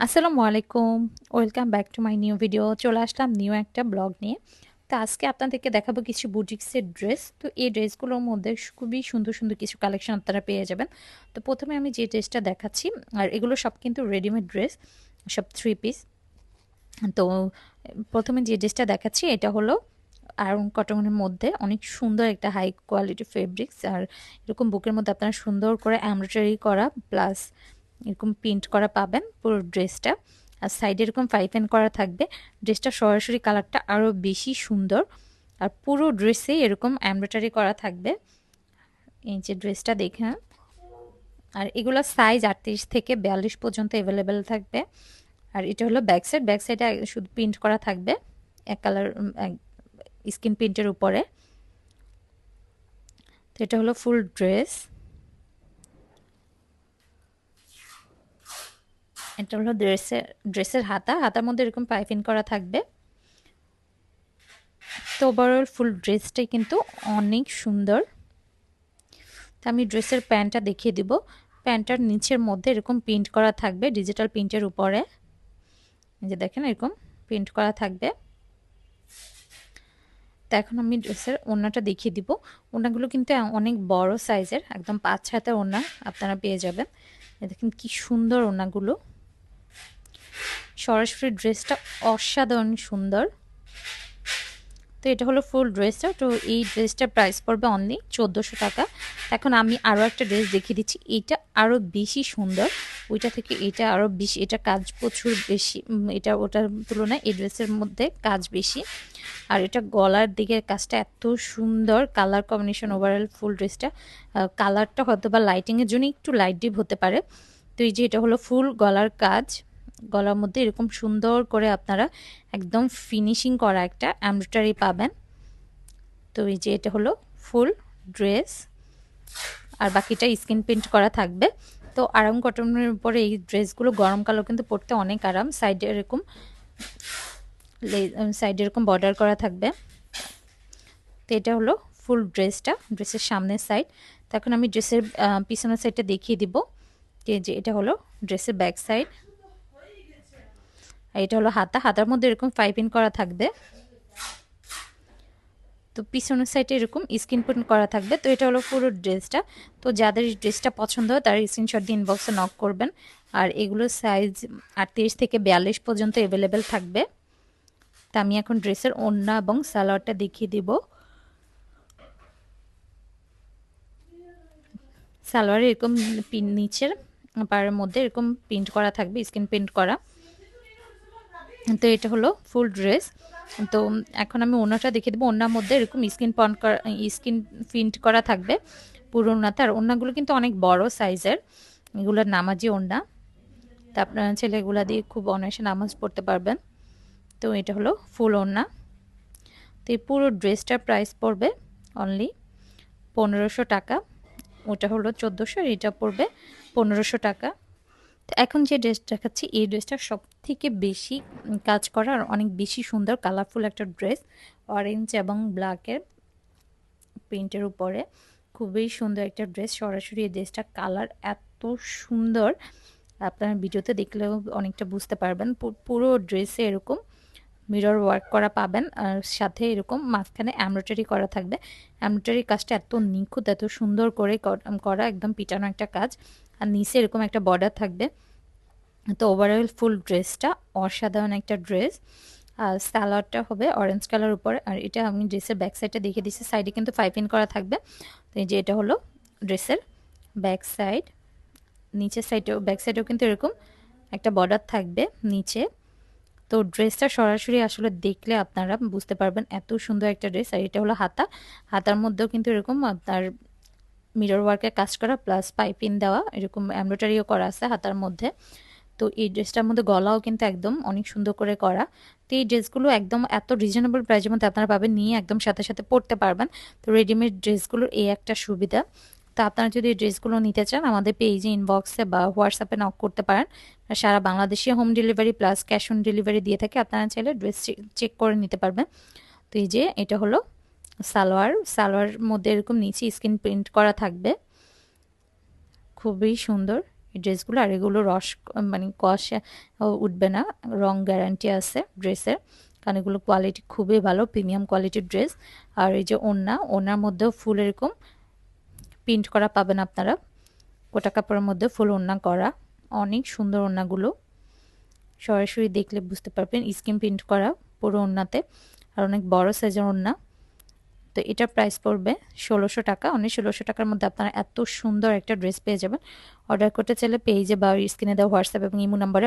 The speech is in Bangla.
আসসালামু আলাইকুম। Welcome back to my new video চলে আসলাম নিউ একটা ব্লগ নিয়ে। তো আজকে আপনাদেরকে দেখাবো কিছু বুটিক্সের ড্রেস তো এই ড্রেসগুলোর মধ্যে খুবই সুন্দর সুন্দর কিছু কালেকশন আপনারা পেয়ে যাবেন। তো প্রথমে আমি যে ড্রেসটা দেখাচ্ছি, আর এগুলো সব কিন্তু রেডিমেড ড্রেস সব থ্রি পিস তো প্রথমে যে ড্রেসটা দেখাচ্ছি, এটা হলো আয়রন কটনের মধ্যে অনেক সুন্দর একটা হাই কোয়ালিটি ফেব্রিক্স আর এরকম বুকের মধ্যে আপনারা সুন্দর করে এমব্রয়ডারি করা প্লাস এরকম প্রিন্ট করা পাবেন পুরো ড্রেসটা আর সাইডে এরকম ফাইভ করা থাকবে। ড্রেসটা সরাসরি কালারটা আরও বেশি সুন্দর। আর পুরো ড্রেসে এরকম এমব্রয়ডারি করা থাকবে। এই যে ড্রেসটা দেখে আর এগুলো সাইজ আটত্রিশ থেকে বিয়াল্লিশ পর্যন্ত অ্যাভেলেবেল থাকবে। আর এটা হলো ব্যাক সাইড ব্যাক সাইডে শুধু প্রিন্ট করা থাকবে। এক কালার স্কিন প্রিন্টের উপরে। তো এটা হলো ফুল ড্রেস এটা হলো ড্রেসের ড্রেসের হাতা। হাতার মধ্যে এরকম পাইপিং করা থাকবে। তো ওভারঅল ফুল ড্রেসটাই কিন্তু অনেক সুন্দর। তো আমি ড্রেসের প্যান্টটা দেখিয়ে দিব। প্যান্টটার নিচের মধ্যে এরকম প্রিন্ট করা থাকবে ডিজিটাল প্রিন্টের উপরে। যে দেখেন এরকম প্রিন্ট করা থাকবে। তো এখন আমি ড্রেসের ওড়নাটা দেখিয়ে দিব। ওড়নাগুলো কিন্তু অনেক বড় সাইজের একদম পাঁচ হাতের ওড়না আপনারা পেয়ে যাবেন। দেখেন কি সুন্দর ওড়নাগুলো। সরাসরি ড্রেসটা অসাধারণ সুন্দর। তো এটা হলো ফুল ড্রেসটা তো এই ড্রেসটার প্রাইস পড়বে অনলি চোদ্দোশো টাকা। এখন আমি আরও একটা ড্রেস দেখিয়ে দিচ্ছি। এটা আরও বেশি সুন্দর। ওইটা থেকে এটা আরও বেশি, এটা কাজ প্রচুর বেশি এটা ওটার তুলনায় এই ড্রেসের মধ্যে কাজ বেশি। আর এটা গলার দিকের কাজটা এত সুন্দর কালার কম্বিনেশন ওভারঅল ফুল ড্রেসটা কালারটা হয়তো বা লাইটিংয়ের জন্য একটু লাইট ডিপ হতে পারে। তো এই যে এটা হলো ফুল গলার কাজ। গলার মধ্যে এরকম সুন্দর করে আপনারা একদম ফিনিশিং করা একটা এমব্রয়ডারি পাবেন। তো এই যে এটা হলো ফুল ড্রেস, আর বাকিটা স্কিন প্রিন্ট করা থাকবে। তো আরাম কটনের উপরে এই ড্রেসগুলো গরমকালেও কিন্তু পরতে অনেক আরাম। সাইডে এরকম সাইডে এরকম বর্ডার করা থাকবে। তো এটা হলো ফুল ড্রেসটা, ড্রেসের সামনের সাইড তখন আমি ড্রেসের পিছনের সাইডটা দেখিয়ে দিব। যে এটা হলো ড্রেসের ব্যাক সাইড আর এটা হলো হাতা। হাতার মধ্যে এরকম পাইপিং করা থাকবে। তো পিছনের সাইডে এরকম স্ক্রিন প্রিন্ট করা থাকবে। তো এটা হলো পুরো ড্রেসটা তো যাদের ড্রেসটা পছন্দ হয়, তারা স্ক্রিনশট দিয়ে ইনবক্সে নক করবেন। আর এগুলোর সাইজ আটত্রিশ থেকে বিয়াল্লিশ পর্যন্ত অ্যাভেলেবেল থাকবে। তা আমি এখন ড্রেসের ওড়না এবং সালোয়ারটা দেখিয়ে দিব। সালোয়ারে এরকম পিন নিচের পাড়ের মধ্যে এরকম প্রিন্ট করা থাকবে স্ক্রিন প্রিন্ট করা। তো এটা হলো ফুল ড্রেস। তো এখন আমি ওনাটা দেখে দেবো। ওনার মধ্যে এরকম স্কিন পন করা স্কিন প্রিন্ট করা থাকবে পুরো ওনাতে আর ওনাগুলো কিন্তু অনেক বড় সাইজের। এগুলোর নামাজি ওনা। তা আপনার ছেলেগুলা দিয়ে খুব অনায়াসে নামাজ পড়তে পারবেন। তো এটা হলো ফুল ওনা। তো এই পুরো ড্রেসটার প্রাইস পড়বে অনলি পনেরোশো টাকা। ওটা হলো চোদ্দোশো এটা পড়বে পনেরোশো টাকা। এখন যে ড্রেস দেখাচ্ছি, এই ড্রেসটা সব থেকে বেশি কাজ করা আর অনেক বেশি সুন্দর কালারফুল একটা ড্রেস অরেঞ্জ এবং ব্ল্যাকের প্রিন্টের উপরে। খুবই সুন্দর একটা ড্রেস সরাসরি এই ড্রেসটা কালার এত সুন্দর। আপনার ভিডিওতে দেখলেও অনেকটা বুঝতে পারবেন। পুরো ড্রেসে এরকম মিরর ওয়ার্ক করা পাবেন, আর সাথে এরকম মাঝখানে এমব্রয়ডারি করা থাকবে। এমব্রয়ডারি কাজটা এত নিখুঁত, এত সুন্দর করে, করা, একদম পিটানো একটা কাজ। আর নিচে এরকম একটা বর্ডার থাকবে। তো ওভারঅল ফুল ড্রেসটা অসাধারণ একটা ড্রেস আর স্যালাডটা হবে অরেঞ্জ কালার উপরে। আর এটা আমি ড্রেসের ব্যাক সাইডটা দেখে দিচ্ছি। সাইডে কিন্তু ফাইভ ইন করা থাকবে। তো এই যে এটা হলো ড্রেসের ব্যাক সাইড নিচের সাইডেও ব্যাক সাইডেও কিন্তু এরকম একটা বর্ডার থাকবে নিচে। তো ড্রেসটা সরাসরি আসলে দেখলে আপনারা বুঝতে পারবেন এত সুন্দর একটা ড্রেস আর এটা হলো হাতা। হাতার মধ্যেও কিন্তু এরকম আপনার মিরর ওয়ার্কের কাজ করা প্লাস পাইপিং দেওয়া, এরকম এমব্রয়ডারিও করা আছে হাতার মধ্যে। তো এই ড্রেসটার মধ্যে গলাও কিন্তু একদম অনেক সুন্দর করে করা। তো এই ড্রেসগুলো একদম এত রিজনেবল প্রাইসের মধ্যে আপনারা পাবেন, নিয়ে একদম সাথে সাথে পরতে পারবেন। তো রেডিমেড ড্রেসগুলোর এই একটা সুবিধা। তো আপনারা যদি এই ড্রেসগুলো নিতে চান, আমাদের পেজে ইনবক্সে বা হোয়াটসঅ্যাপে নক করতে পারেন। সারা বাংলাদেশে home delivery plus cash on delivery দিয়ে থাকে, আপনারা চাইলে ড্রেস চেক করে নিতে পারবেন। তো এই যে, এটা হলো সালোয়ার সালোয়ার মধ্যে এরকম নিচে স্কিন প্রিন্ট করা থাকবে। খুবই সুন্দর এই ড্রেসগুলো। আর এগুলো রস মানে কষ উঠবে না, রং গ্যারান্টি আছে ড্রেসের। কারণ এগুলো কোয়ালিটি খুবই ভালো প্রিমিয়াম কোয়ালিটির ড্রেস আর এই যে ওড়না ওনার মধ্যেও ফুল এরকম প্রিন্ট করা পাবেন আপনারা। গোটা কাপড়ের মধ্যে ফুল ওড়না করা। অনেক সুন্দর ওড়নাগুলো। সরাসরি দেখলে বুঝতে পারবেন স্কিন প্রিন্ট করা পুরো ওড়নাতে। আর অনেক বড় সাইজের ওড়না। তো এটার প্রাইস পড়বে ষোলোশো টাকা। অনেক ষোলোশো টাকার মধ্যে আপনারা এত সুন্দর একটা ড্রেস পেয়ে যাবেন। অর্ডার করতে চাইলে পেজে বা স্ক্রিনে দেওয়া হোয়াটসঅ্যাপ এবং ইমো নাম্বারে